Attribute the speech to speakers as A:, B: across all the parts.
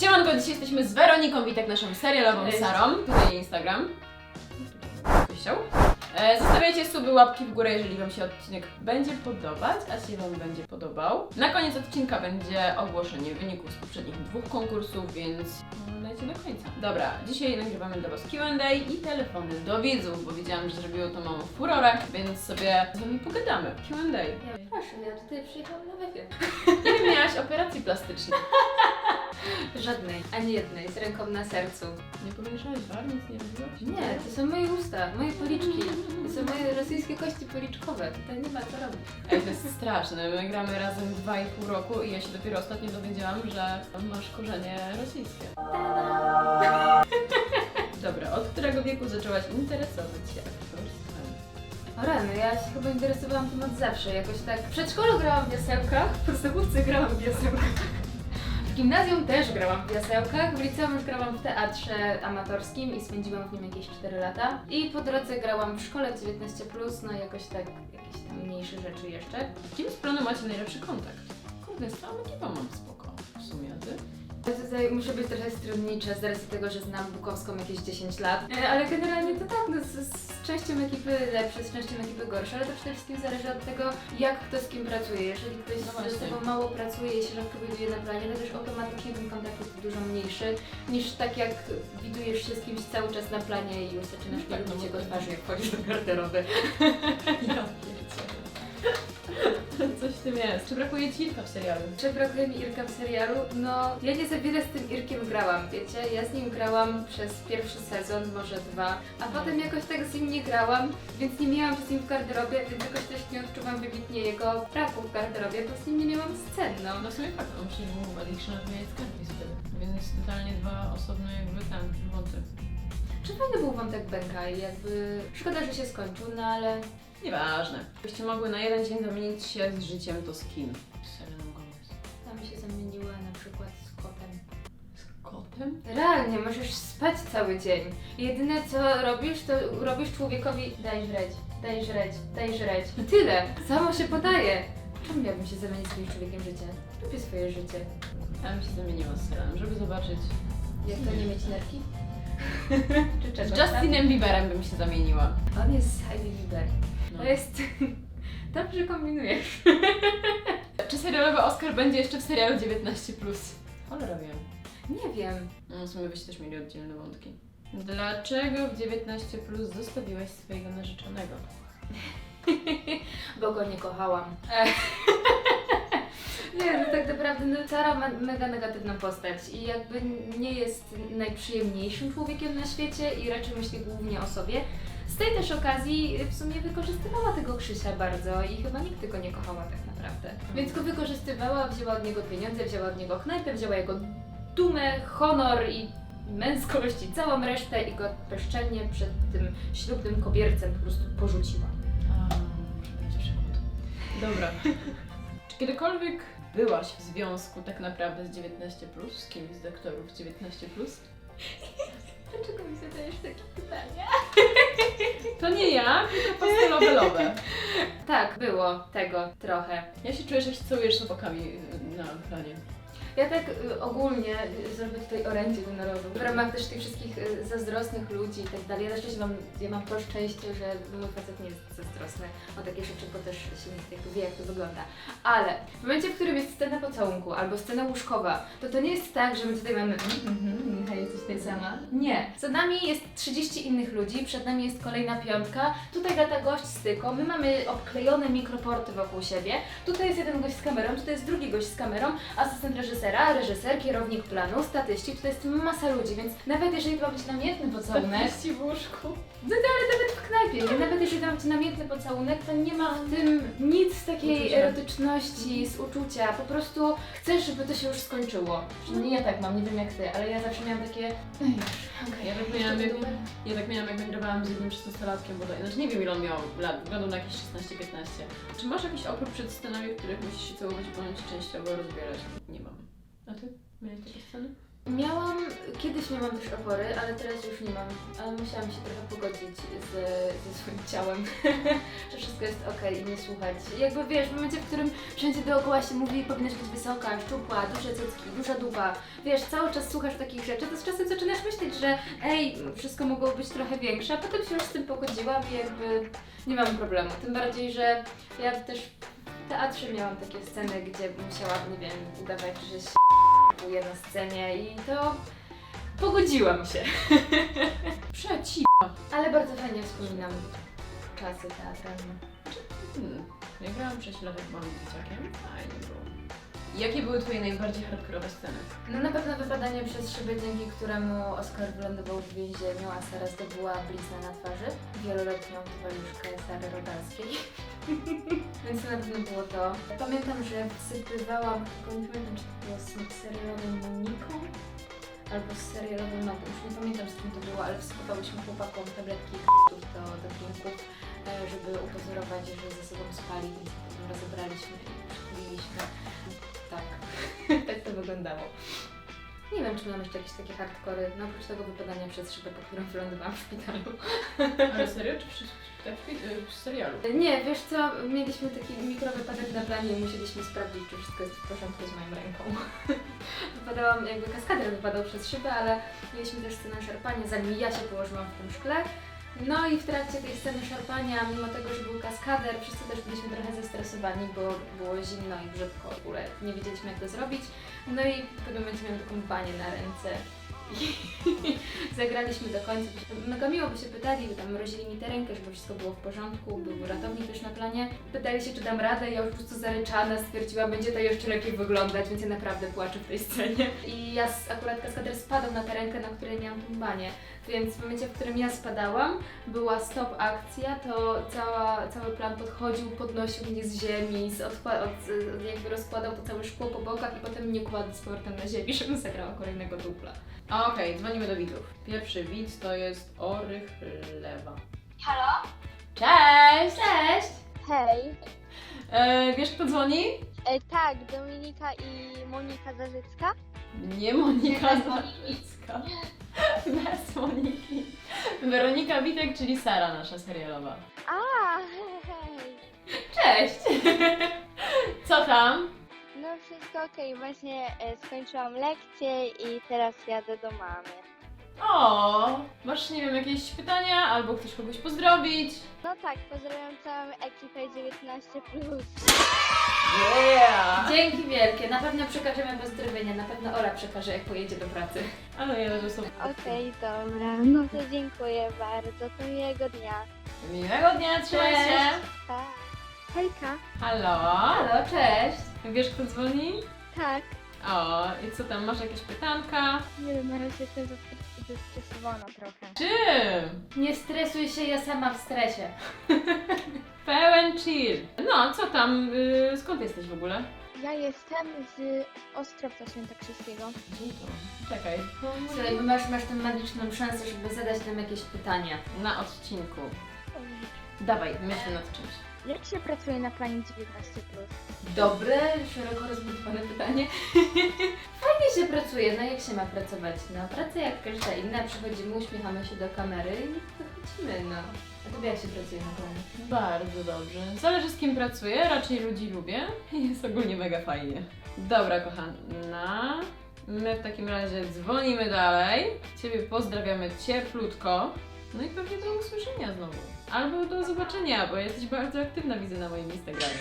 A: Siemanko, dzisiaj jesteśmy z Weroniką Witek, naszą serialową
B: Cześć.
A: Sarą. Tutaj Instagram. Ktoś chciał? E, Zostawiajcie suby, łapki w górę, jeżeli Wam się odcinek będzie podobać, a się Wam będzie podobał. Na koniec odcinka będzie ogłoszenie wyników z poprzednich dwóch konkursów, więc no, dajcie do końca. Dobra, dzisiaj nagrywamy dla Was Q&A i telefony do widzów, bo widziałam, że zrobiło to małą furorę, więc sobie z Wami pogadamy. Q&A.
B: Ja, proszę, ja tutaj przyjechałam na wywiad.
A: Ile miałaś operacji plastycznej?
B: Żadnej, ani jednej, z ręką na sercu.
A: Nie pomieszałaś war, nic nie robiłaś?
B: Nie, to są moje usta, moje policzki. To są moje rosyjskie kości policzkowe. Tutaj nie ma co robić.
A: Ej, to jest straszne. My gramy razem 2,5 roku i ja się dopiero ostatnio dowiedziałam, że masz korzenie rosyjskie. Dobra, od którego wieku zaczęłaś interesować się aktorstwem?
B: O rany, ja się chyba interesowałam tym od zawsze. Jakoś tak w przedszkolu grałam w jasełkach, w podstawówce grałam w jasełkach. W gimnazjum też grałam w jasełkach, w liceum już grałam w teatrze amatorskim i spędziłam w nim jakieś 4 lata. I po drodze grałam w szkole 19+, no jakoś tak, jakieś tam mniejsze rzeczy jeszcze.
A: Z kim z planu macie najlepszy kontakt? Kurde, z całą ekipą mam spoko. W sumie, a ty?
B: Ja Tutaj muszę być trochę stronnicza z racji tego, że znam Bukowską jakieś 10 lat. E, Ale generalnie z częścią ekipy lepsze, z częścią ekipy gorsze, ale to przede wszystkim zależy od tego, jak kto z kim pracuje. Jeżeli ktoś
A: No
B: z sobą mało pracuje i się rzadko widuje na planie, to też automatycznie ten kontakt jest dużo mniejszy niż tak jak widujesz się z kimś cały czas na planie i już zaczynasz
A: No tak, no
B: twarzy, jak wchodzisz do garderoby.
A: Ja Coś w tym jest. Czy brakuje ci Irka w serialu?
B: Czy brakuje mi Irka w serialu? No, ja nie za wiele z tym Irkiem grałam, wiecie? Ja z nim grałam przez pierwszy sezon, może dwa, a potem jakoś tak z nim nie grałam, więc nie miałam z nim w garderobie, więc jakoś też nie odczuwam wybitnie jego braku w garderobie, bo z nim nie miałam scen, no.
A: No w sumie fakt, on przecież był w Addiction of wtedy. Więc totalnie dwa osobne jakby tam wąty.
B: Czy fajny był wątek Benka i jakby... Szkoda, że się skończył, no ale...
A: Nieważne. Byście mogły na jeden dzień zamienić się z życiem, to z kim? Z Seleną Gomez.
B: Tam się zamieniła na przykład z kotem.
A: Z kotem?
B: Realnie, możesz spać cały dzień. Jedyne co robisz, to robisz człowiekowi daj żreć, daj żreć, daj żreć. I tyle. Samo się podaje. Czemu miałbym się zamienić z kimś człowiekiem życia? Lubię swoje życie.
A: Ja bym się zamieniła z Seleną, żeby zobaczyć.
B: Jak to nie mieć nerki? Czy
A: Z
B: czego?
A: Justinem Bieberem bym się zamieniła.
B: On jest Heidi Bieber.
A: No.
B: To jest... Dobrze kombinujesz.
A: Czy serialowy Oscar będzie jeszcze w serialu 19+. Cholera wiem.
B: Nie wiem.
A: No w sumie byście też mieli oddzielne wątki. Dlaczego w 19+, zostawiłaś swojego narzeczonego?
B: Bo go nie kochałam. Nie, no tak naprawdę no, Sara ma mega negatywną postać i jakby nie jest najprzyjemniejszym człowiekiem na świecie i raczej myśli głównie o sobie. Z tej też okazji w sumie wykorzystywała tego Krzysia bardzo i chyba nigdy go nie kochała tak naprawdę. Więc go wykorzystywała, wzięła od niego pieniądze, wzięła od niego knajpę, wzięła jego dumę, honor i męskość i całą resztę i go bezczelnie przed tym ślubnym kobiercem po prostu porzuciła.
A: A, przykład. Dobra. Czy kiedykolwiek byłaś w związku tak naprawdę z 19+, z kimś z doktorów 19+.
B: Dlaczego
A: pastelowe
B: Tak, było tego trochę.
A: Ja się czuję, że się całujesz z chłopakami y, na planie.
B: Ja tak y, ogólnie y, zrobię tutaj orędzie do narodu. W ramach też tych wszystkich y, zazdrosnych ludzi i tak dalej. Ja szczęście mam, ja mam to szczęście, że mój facet nie jest zazdrosny o takie rzeczy, bo też się jakby wie jak to wygląda. Ale w momencie, w którym jest scena pocałunku albo scena łóżkowa, to to nie jest tak, że my tutaj mamy mhm, Michał jesteś tutaj sama. Nie. Za nami jest 30 innych ludzi, przed nami jest kolejna piątka, tutaj lata gość z tyką, my mamy obklejone mikroporty wokół siebie, tutaj jest jeden gość z kamerą, tutaj jest drugi gość z kamerą, asystent reżysera, reżyser, kierownik planu, statyści, tutaj jest masa ludzi, więc nawet jeżeli to ma być namiętny pocałunek,
A: w łóżku.
B: no to ale nawet w knajpie, nie? nawet jeżeli to ma być namiętny pocałunek, to nie ma w tym nic takiej
A: Uczucia.
B: erotyczności, z uczucia, po prostu chcesz, żeby to się już skończyło. Przynajmniej ja tak mam, nie wiem jak ty, ale ja zawsze miałam takie, no już, okej,
A: Ja tak miałam, jak, ja tak miałam, jak nagrywałam z jednym 16-latkiem bodaj. Znaczy nie wiem ile on miał lat, wyglądał na jakieś 16-15. Czy masz jakiś oprócz przed scenami, w których musisz się całować się częściowo rozbierać? Nie mam. A ty? Miałeś takie sceny?
B: Miałam kiedyś miałam też opory, ale teraz już nie mam. Ale musiałam się trochę pogodzić z, ze swoim ciałem, że wszystko jest ok i nie słuchać. Jakby wiesz, w momencie, w którym wszędzie dookoła się mówi, powinnaś być wysoka, szczupła, duże cycki, duża dupa. Wiesz, cały czas słuchasz takich rzeczy, to z czasem zaczynasz myśleć, że ej, wszystko mogło być trochę większe, a potem się już z tym pogodziłam i jakby nie mam problemu. Tym bardziej, że ja też w teatrze miałam takie sceny, gdzie musiałam, nie wiem, udawać, że się kupuję na scenie i to pogodziłam się.
A: Przeci...
B: Ale bardzo fajnie wspominam czasy teatralne.
A: Hmm. Ja grałam 6 lat jak byłam dzieciakiem. Fajnie było. Jakie były twoje najbardziej hardkorowe sceny?
B: No na pewno wypadanie przez szybę, dzięki któremu Oskar wylądował w więzieniu, a Sara zdobyła blizna na twarzy. Wieloletnią towarzyszkę Sary Rodalskiej. Więc na pewno było to. Pamiętam, że wsypywałam, tylko nie pamiętam, czy to było z serialowym Moniką, albo z serialowym Matą. Już nie pamiętam z kim to było, ale wsypywałyśmy chłopakom tabletki k***ów do, do drinków, e, żeby upozorować, że ze sobą spali, więc potem rozebraliśmy i przytuliliśmy. Wyglądało. Nie wiem, czy miałam jeszcze jakieś takie hardkory, no oprócz tego wypadania przez szybę, po którym wylądowałam w szpitalu.
A: Ale serio, czy przy, tak, w, w serialu?
B: Nie, wiesz co, mieliśmy taki mikrowypadek na planie i musieliśmy sprawdzić, czy wszystko jest w porządku z moją ręką. Wypadałam, jakby kaskader wypadał przez szybę, ale mieliśmy też scenę szarpania, zanim ja się położyłam w tym szkle. No i w trakcie tej sceny szarpania, mimo tego, że był kaskader, wszyscy też byliśmy trochę zestresowani, bo było zimno i brzydko w ogóle. Nie wiedzieliśmy jak to zrobić. No i w pewnym momencie miałam taką banię na ręce. Zagraliśmy do końca. Mega miło by się pytali, tam mrozili mi tę rękę, żeby wszystko było w porządku. Był ratownik też na planie. Pytali się, czy dam radę. Ja już po prostu zaryczana stwierdziłam, będzie to jeszcze lepiej wyglądać, więc ja naprawdę płaczę w tej scenie. I ja akurat kaskader spadał na tę rękę, na której miałam tą banię. Więc w momencie, w którym ja spadałam, była stop akcja, to cała, cały plan podchodził, podnosił mnie z ziemi, z- jakby rozkładał to całe szkło po bokach i potem mnie kładł z powrotem na ziemi, żebym zagrała kolejnego dupla.
A: A, Okej, dzwonimy do widzów. Pierwszy widz to jest Orychlewa.
C: Halo?
A: Cześć!
B: Cześć!
C: Hej.
A: E, wiesz kto dzwoni?
C: E, tak, Dominika i Monika Zarzycka.
A: Nie Monika
C: Bez
A: Zarzycka. Bez Moniki. Weronika Witek, czyli Sara nasza serialowa.
C: A, hej.
B: Cześć!
A: Co tam?
C: No wszystko okej, właśnie e, skończyłam lekcję i teraz jadę do mamy.
A: O, masz nie wiem jakieś pytania albo chcesz kogoś pozdrowić?
C: No tak, pozdrawiam całą ekipę 19+.
A: Yeah!
B: Dzięki wielkie, na pewno przekażemy pozdrowienia, na pewno Ola przekaże jak pojedzie do pracy.
A: Ale ja to są
C: Okej, dobra, no to dziękuję bardzo, to miłego dnia.
A: Miłego dnia, trzymaj
B: Cześć.
A: się!
C: Pa. Hejka.
A: Halo?
B: Halo, cześć!
A: Wiesz kto dzwoni?
C: Tak,
A: O, i co tam, masz jakieś pytanka?
C: nie wiem, na razie jestem zastres- zestresowana trochę.
A: Czym?
B: Nie stresuj się, ja sama w stresie.
A: Pełen chill. No, co tam, y, skąd jesteś w ogóle?
C: Ja jestem z Ostrowca Świętokrzyskiego.
A: Czekaj.
B: Słuchaj, bo masz, masz tę magiczną szansę, żeby zadać nam jakieś pytania.
A: Na odcinku. Dawaj, myśl nad czymś.
C: Jak się pracuje na planie 19+.
B: Dobre, szeroko rozbudowane pytanie. Fajnie się pracuje, no jak się ma pracować? No praca jak każda inna, przychodzimy, uśmiechamy się do kamery i wychodzimy, no. A tobie jak się pracuje na planie?
A: Bardzo dobrze. Zależy z kim pracuję, raczej ludzi lubię i jest ogólnie mega fajnie. Dobra, kochana. My w takim razie dzwonimy dalej. Ciebie pozdrawiamy cieplutko. No i pewnie do usłyszenia znowu. Albo do zobaczenia, bo jesteś bardzo aktywna, widzę na moim Instagramie.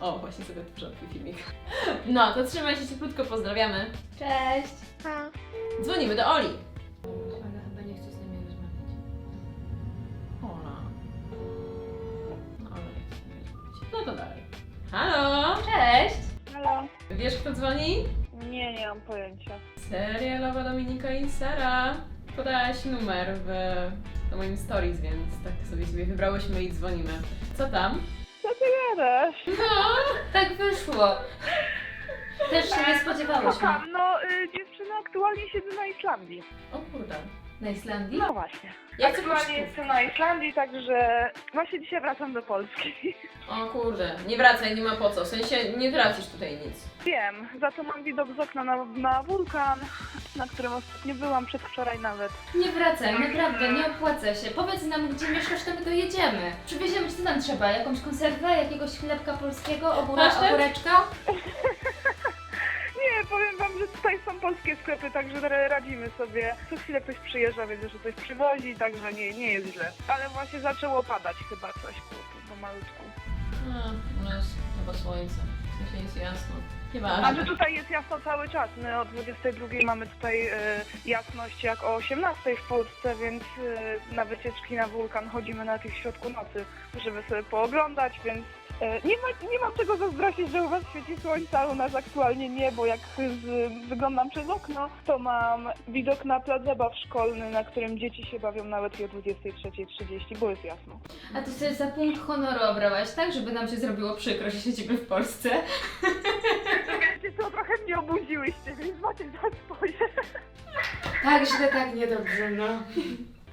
A: O, właśnie sobie odtworzę twój filmik. No, to trzymaj się cieplutko, pozdrawiamy.
B: Cześć!
C: Pa.
A: Dzwonimy do Oli.
B: Ona chyba nie chce z nami rozmawiać.
A: Ola. No, Ola nie chce mówić. No to dalej. Halo!
B: Cześć!
D: Halo?
A: Wiesz kto dzwoni?
D: Nie, nie mam pojęcia.
A: Serialowa Dominika i Sara. Podałaś numer w, na moim stories, więc tak sobie sobie wybrałyśmy i dzwonimy. Co tam?
D: Co ty gadasz?
A: No!
B: Tak wyszło. Też się nie spodziewałyśmy.
D: Kocham, no y, dziewczyna aktualnie siedzę na Islandii.
A: O kurde.
B: Na Islandii?
D: No właśnie.
A: Ja chcę
D: Aktualnie
A: pocztówkę.
D: jestem na Islandii, także właśnie dzisiaj wracam do Polski.
A: O kurde, nie wracaj, nie ma po co. W sensie nie tracisz tutaj nic.
D: Wiem, za to mam widok z okna na, na wulkan na którym ostatnio byłam, przedwczoraj nawet.
B: Nie wracaj, naprawdę, nie opłaca się. Powiedz nam, gdzie mieszkasz, to my dojedziemy. Przywieziemy co nam trzeba? Jakąś konserwę, jakiegoś chlebka polskiego, ogóra,
A: Pasztet?
B: ogóreczka?
D: Nie, powiem wam, że tutaj są polskie sklepy, także ra- radzimy sobie. Co chwilę ktoś przyjeżdża, więc że coś przywozi, także nie, nie jest źle. Ale właśnie zaczęło padać chyba coś po, po, po malutku.
A: Nas chyba słońce. W sensie jest jasno. Nieważne.
D: że tutaj jest jasno cały czas. My o 22 mamy tutaj e, jasność jak o 18 w Polsce, więc e, na wycieczki na wulkan chodzimy na tych środku nocy, żeby sobie pooglądać, więc nie, ma, nie mam czego zazdrościć, że u Was świeci słońce, a u nas aktualnie nie, bo jak z, wyglądam przez okno, to mam widok na plac zabaw szkolny, na którym dzieci się bawią nawet o 23.30, bo jest jasno.
B: A ty sobie za punkt honoru obrałaś, tak? Żeby nam się zrobiło przykro, że siedzimy w Polsce.
D: Wiecie co, trochę mnie obudziłyście, więc macie za swoje.
B: Tak źle, tak niedobrze, no.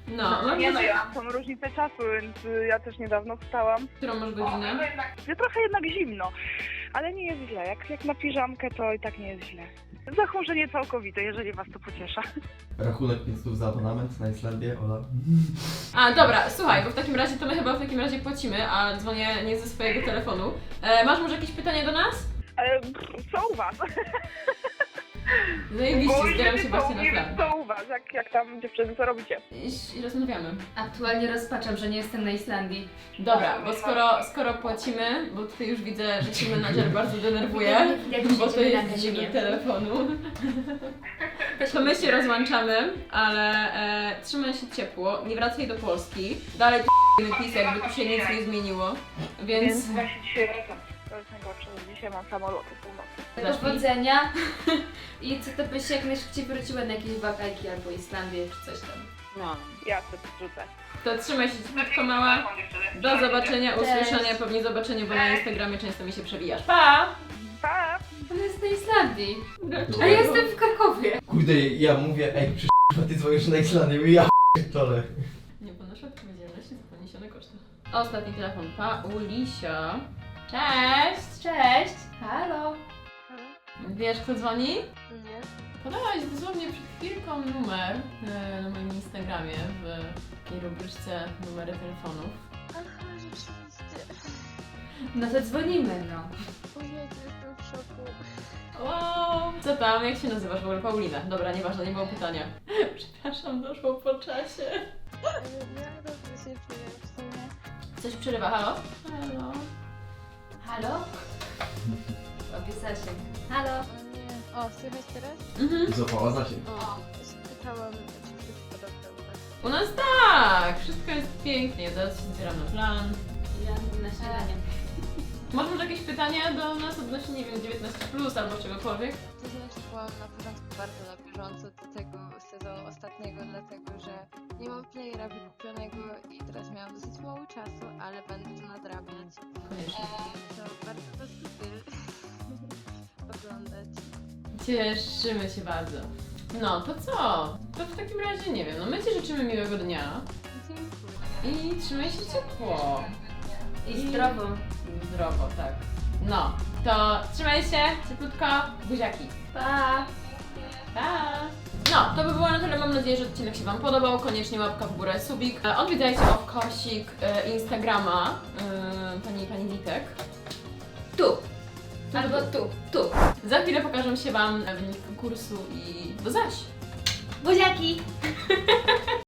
A: No, no
D: Nie no, ja są różnice czasu, więc y, ja też niedawno wstałam.
A: Którą masz godzinę?
D: Jest trochę jednak zimno, ale nie jest źle. Jak, jak na piżamkę, to i tak nie jest źle. Zachmurzenie całkowite, jeżeli Was to pociesza.
E: Rachunek 500 za abonament na Islandię, Ola.
A: A, dobra, słuchaj, bo w takim razie to my chyba w takim razie płacimy, a dzwonię nie ze swojego telefonu. E, masz może jakieś pytanie do nas?
D: Ale pff, co u Was?
A: Zajebiście,
D: Bo
A: zbieram się właśnie na plan.
D: Co Was? Jak, jak tam dziewczyny, co robicie?
A: I, I rozmawiamy.
B: Aktualnie rozpaczam, że nie jestem na Islandii.
A: Dobra, bo skoro, skoro płacimy, bo tutaj już widzę, że się menadżer bardzo denerwuje,
B: Jak
A: bo to
B: siedzimy na
A: jest dzień
B: gazinie.
A: telefonu. To my się rozłączamy, ale e, trzymaj się ciepło, nie wracaj do Polski. Dalej pis, jakby tu się nic nie zmieniło, więc...
D: Więc właśnie dzisiaj wracam. To jest najgorsze, że dzisiaj mam samolot o.
A: Dasz mi?
B: Powodzenia. I co to byś jak najszybciej wróciła na jakieś wakajki albo Islandię czy coś tam.
A: No.
D: Ja sobie wrzucę.
A: To trzymaj się ciepło mała. Do zobaczenia,
B: Cześć.
A: usłyszenia, pewnie zobaczenia, bo na Instagramie często mi się przewijasz. Pa!
D: Pa!
B: On jest na Islandii. A
A: Dlaczego?
B: ja jestem w Krakowie.
E: Kurde, ja mówię, ej, przecież ty dzwonisz na Islandię, mówię, ja p***dolę.
A: Nie ponoszę odpowiedzialności za poniesione koszty. Ostatni telefon. Paulisia. Cześć!
B: Cześć. Halo.
A: Wiesz kto dzwoni?
C: Nie.
A: Podałaś dosłownie przed chwilką numer e, na moim Instagramie w takiej rubryczce numery telefonów.
C: Aha, rzeczywiście.
B: No to dzwonimy, no.
C: Ojej, jestem w szoku.
A: Wow! Co tam? Jak się nazywasz w ogóle? Paulina. Dobra, nieważne, nie było pytania. Przepraszam, doszło po czasie.
C: Ale ja dobrze się czuję w sumie.
A: Coś przerywa, halo? Halo?
B: Halo? Obiecasiek. Halo.
C: O nie. O, słychać teraz?
A: Mhm.
E: Złapała zasięg.
C: O, spytałam, czy wszystko dobrze u Was.
A: U nas tak! Wszystko jest pięknie, zaraz się zbieram na plan.
B: Ja na śniadanie.
A: Masz może jakieś pytania do nas odnośnie, nie wiem, 19 plus albo czegokolwiek?
C: To znaczy byłam na początku bardzo na bieżąco do tego sezonu ostatniego, dlatego że nie mam playera wykupionego i teraz miałam dosyć mało czasu, ale będę to nadrabiać.
A: Koniecznie.
C: Eee, to bardzo lubię oglądać.
A: Cieszymy się bardzo. No, to co? To w takim razie nie wiem, no my Ci życzymy miłego dnia i trzymaj się ciepło.
B: I zdrowo.
A: Zdrowo, tak. No, to trzymaj się, cieplutko, buziaki.
B: Pa!
A: Pa! No, to by było na tyle. Mam nadzieję, że odcinek się Wam podobał. Koniecznie łapka w górę, subik. E, Odwiedzajcie of Kosik e, Instagrama e, pani, pani Witek.
B: Tu.
A: Tu,
B: Albo
A: tu.
B: tu. Tu.
A: Za chwilę pokażę się Wam wynik konkursu i do zaś!
B: Buziaki!